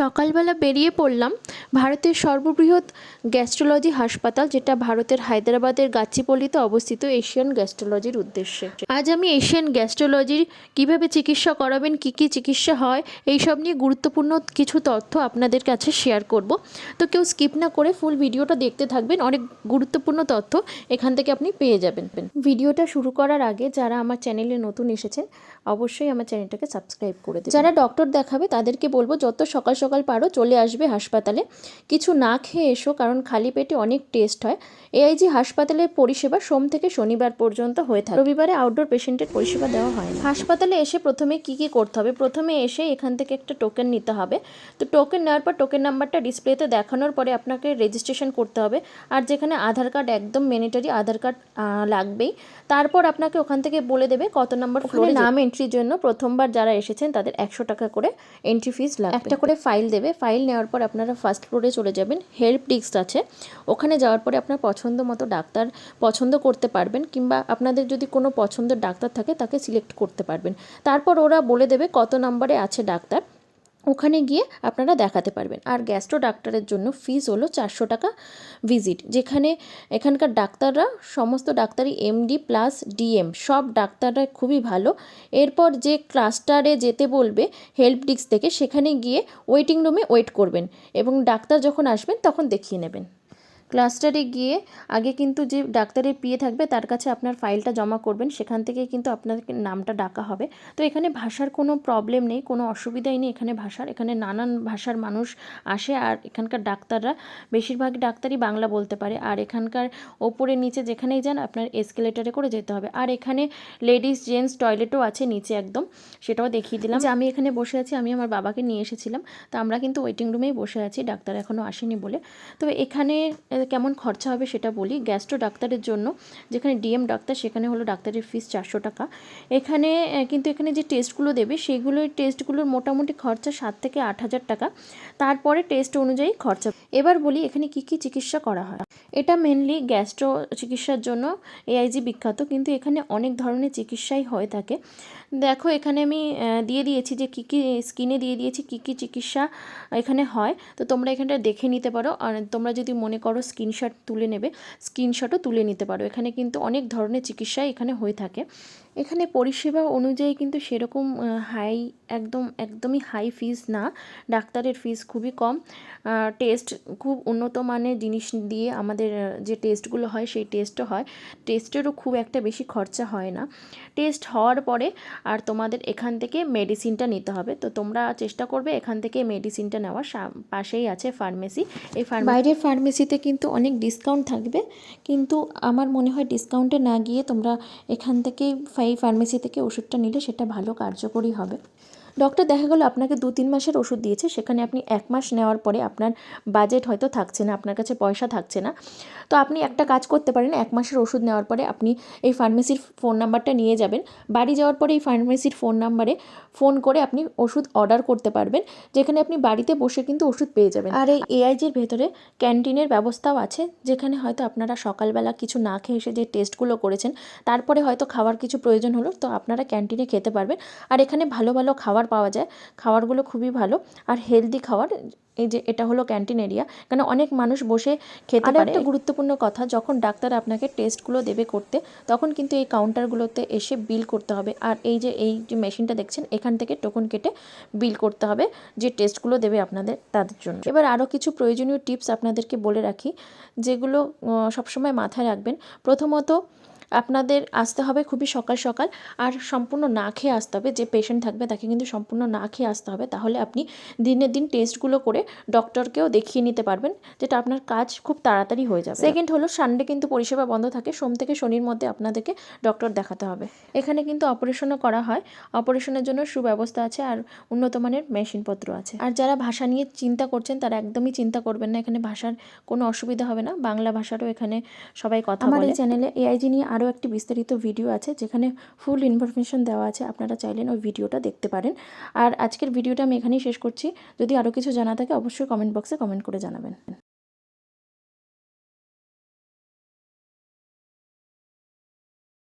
সকালবেলা বেরিয়ে পড়লাম ভারতের সর্ববৃহৎ গ্যাস্ট্রোলজি হাসপাতাল, যেটা ভারতের হায়দ্রাবাদের গাচিপল্লিতে অবস্থিত এশিয়ান গ্যাস্ট্রোলজির উদ্দেশ্যে। আজ আমি এশিয়ান গ্যাস্ট্রোলজির কীভাবে চিকিৎসা করাবেন, কি কি চিকিৎসা হয় এই সব নিয়ে গুরুত্বপূর্ণ কিছু তথ্য আপনাদের কাছে শেয়ার করব। তো কেউ স্কিপ না করে ফুল ভিডিওটা দেখতে থাকবেন, অনেক গুরুত্বপূর্ণ তথ্য এখান থেকে আপনি পেয়ে যাবেন। ভিডিওটা শুরু করার আগে যারা আমার চ্যানেলে নতুন এসেছেন, অবশ্যই আমার চ্যানেলটাকে সাবস্ক্রাইব করে দেবেন। যারা ডক্টর দেখাবে, তাদেরকে বলব, যত সকাল পারো চলে আসবে হাসপাতালে। কিছু না খেয়ে এসো কারণ খালি পেটে অনেক টেস্ট হয়। এআইজি হাসপাতালের পরিষেবা সোম থেকে শনিবার পর্যন্ত হয়ে থাকে। রবিবারে আউটডোর পেশেন্টের পরিষেবা দেওয়া হয় না। হাসপাতালে এসে প্রথমে কি কি করতে হবে? প্রথমে এসে এখান থেকে একটা টোকেন নিতে হবে। তো টোকেন নেওয়ার পর টোকেন নাম্বারটা ডিসপ্লেতে দেখানোর পরে আপনাকে রেজিস্ট্রেশন করতে হবে। আর যেখানে আধার কার্ড একদম ম্যান্ডেটরি আধার কার্ড লাগবেই তারপর আপনাকে ওখান থেকে বলে দেবে কত নম্বর ফ্লোরে নাম এন্ট্রির জন্য প্রথমবার যারা এসেছেন তাদের একশো টাকা করে এন্ট্রি ফিস লাগবে। একটা করে ফাইল দেবে। ফাইল নেওয়ার পর আপনারা ফার্স্ট ফ্লোরে চলে যাবেন। হেল্প ডেস্ক আছে। ওখানে যাওয়ার পরে আপনার পছন্দ মতো ডাক্তার পছন্দ করতে পারবেন কিংবা আপনাদের যদি কোনো পছন্দের ডাক্তার থাকে তাকে সিলেক্ট করতে পারবেন। তারপর ওরা বলে দেবে কত নম্বরে আছে ডাক্তার। ওখানে গিয়ে আপনারা দেখাতে পারবেন। আর গ্যাস্ট্রো ডাক্তারের জন্য ফিস হলো চারশো টাকা ভিজিট যেখানে এখানকার ডাক্তাররা, সমস্ত ডাক্তারই এমডি প্লাস ডিএম সব ডাক্তাররা খুবই ভালো। এরপর যে ক্লাস্টারে যেতে বলবে হেল্প ডিস্ক থেকে, সেখানে গিয়ে ওয়েটিং রুমে ওয়েট করবেন এবং ডাক্তার যখন আসবেন, তখন দেখিয়ে নেবেন। ক্লাস্টারে গিয়ে আগে কিন্তু যে ডাক্তারের পিয়ে থাকবে, তার কাছে আপনার ফাইলটা জমা করবেন। সেখান থেকে কিন্তু আপনাকে নামটা ডাকা হবে। তো এখানে ভাষার কোনো প্রবলেম নেই, কোনো অসুবিধাই নেই এখানে ভাষার। এখানে নানান ভাষার মানুষ আসে, আর এখানকার ডাক্তাররা, বেশিরভাগ ডাক্তারই বাংলা বলতে পারে। আর এখানকার ওপরে নিচে যেখানেই যান, আপনার এসকেলেটারে করে যেতে হবে। আর এখানে লেডিস জেন্টস টয়লেটও আছে নিচে একদম। সেটাও দেখিয়ে দিলাম। যে আমি এখানে বসে আছি, আমি আমার বাবাকে নিয়ে এসেছিলাম। তো আমরা কিন্তু ওয়েটিং রুমেই বসে আছি, ডাক্তার এখনও আসেনি বলে। তো এখানে কেমন খরচা হবে সেটা বলি। গ্যাস্ট্রো ডাক্তারের জন্য যেখানে ডিএম ডাক্তার, সেখানে হলো ডাক্তারের ফিস চারশো টাকা। এখানে কিন্তু এখানে যে টেস্টগুলো দেবে সেগুলোর টেস্টগুলোর মোটামুটি খরচা সাত থেকে আট হাজার টাকা। তারপরে টেস্ট অনুযায়ী খরচা। এবার বলি এখানে কি কি চিকিৎসা করা হয়। এটা মেনলি গ্যাস্ট্রো চিকিৎসার জন্য এআইজি বিখ্যাত, কিন্তু এখানে অনেক ধরনের চিকিৎসাই হয়ে থাকে। দেখো, এখানে আমি দিয়ে দিয়েছি যে কী কী স্কিনে দিয়ে দিয়েছি, কী কী চিকিৎসা এখানে হয়। তো তোমরা এখানটা দেখে নিতে পারো। আর তোমরা যদি মনে করো স্ক্রিনশট তুলে নেবে স্ক্রিনশটও তুলে নিতে পারো। এখানে কিন্তু অনেক ধরনের চিকিৎসা এখানে হয়ে থাকে। এখানে পরিষেবা অনুযায়ী কিন্তু সেরকম হাই একদম, একদমই হাই ফিস না। ডাক্তারের ফিস খুবই কম। টেস্ট খুব উন্নত মানের জিনিস দিয়ে আমাদের যে টেস্টগুলো হয়, সেই টেস্টও হয়। টেস্টেরও খুব একটা বেশি খরচা হয় না। টেস্ট হওয়ার পরে আর তোমাদের এখান থেকে মেডিসিনটা নিতে হবে। তো তোমরা চেষ্টা করবে এখান থেকে মেডিসিনটা নেওয়ার। পাশেই আছে ফার্মেসি এই বাইরের ফার্মেসিতে কিন্তু অনেক ডিসকাউন্ট থাকবে। কিন্তু আমার মনে হয় ডিসকাউন্টে না গিয়ে তোমরা এখান থেকেই এই ফার্মেসি থেকে ওষুধটা নিলে সেটা ভালো কার্যকরী হবে। ডক্টর দেখা গেলো আপনাকে দু তিন মাসের ওষুধ দিয়েছে সেখানে আপনি এক মাস নেওয়ার পরে আপনার বাজেট হয়তো থাকছে না আপনার কাছে পয়সা থাকছে না। তো আপনি একটা কাজ করতে পারেন এক মাসের ওষুধ নেওয়ার পরে আপনি এই ফার্মেসির ফোন নাম্বারটা নিয়ে যাবেন। বাড়ি যাওয়ার পরে এই ফার্মেসির ফোন নাম্বারে ফোন করে আপনি ওষুধ অর্ডার করতে পারবেন যেখানে আপনি বাড়িতে বসে কিন্তু ওষুধ পেয়ে যাবেন। আর এই এআইজির ভেতরে ক্যান্টিনের ব্যবস্থাও আছে যেখানে হয়তো আপনারা সকালবেলা কিছু না খেয়ে এসে যে টেস্টগুলো করেছেন তারপরে হয়তো খাওয়ার কিছু প্রয়োজন হলো তো আপনারা ক্যান্টিনে খেতে পারবেন। আর এখানে ভালো ভালো খাবার পাওয়া যায় খাবারগুলো খুবই ভালো। আর হেলদি খাবার এই যে এটা হলো ক্যান্টিন এরিয়া কেন অনেক মানুষ বসে খেতে পারে একটা গুরুত্বপূর্ণ কথা যখন ডাক্তার আপনাকে টেস্টগুলো দেবে করতে তখন কিন্তু এই কাউন্টারগুলোতে এসে বিল করতে হবে। আর এই যে এই যে মেশিনটা দেখছেন এখান থেকে টোকন কেটে বিল করতে হবে যে টেস্টগুলো দেবে আপনাদের তাদের জন্য। এবার আরও কিছু প্রয়োজনীয় টিপস আপনাদেরকে বলে রাখি যেগুলো সবসময় মাথায় রাখবেন। প্রথমত আপনাদের আসতে হবে খুবই সকাল সকাল আর সম্পূর্ণ না খেয়ে আসতে হবে। যে পেশেন্ট থাকবে তাকে কিন্তু সম্পূর্ণ না খেয়ে আসতে হবে। তাহলে আপনি দিনের দিন টেস্টগুলো করে ডক্টরকেও দেখিয়ে নিতে পারবেন যেটা আপনার কাজ খুব তাড়াতাড়ি হয়ে যাবে। সেকেন্ড হলো সানডে কিন্তু পরিষেবা বন্ধ থাকে। সোম থেকে শনির মধ্যে আপনাদেরকে ডক্টর দেখাতে হবে। এখানে কিন্তু অপারেশনও করা হয়। অপারেশনের জন্য সুব্যবস্থা আছে আর উন্নত মানের মেশিনপত্র আছে। আর যারা ভাষা নিয়ে চিন্তা করছেন তারা একদমই চিন্তা করবেন না। এখানে ভাষার কোনো অসুবিধা হবে না। বাংলা ভাষারও এখানে সবাই কথা বলে। এই চ্যানেলে এআইজি নিয়ে আরও একটি বিস্তারিত ভিডিও আছে যেখানে ফুল ইনফরমেশন দেওয়া আছে, আপনারা চাইলেন ওই ভিডিওটা দেখতে পারেন। আর আজকের ভিডিওটা আমি এখানেই শেষ করছি। যদি আরও কিছু জানা থাকে, অবশ্যই কমেন্ট বক্সে কমেন্ট করে জানাবেন।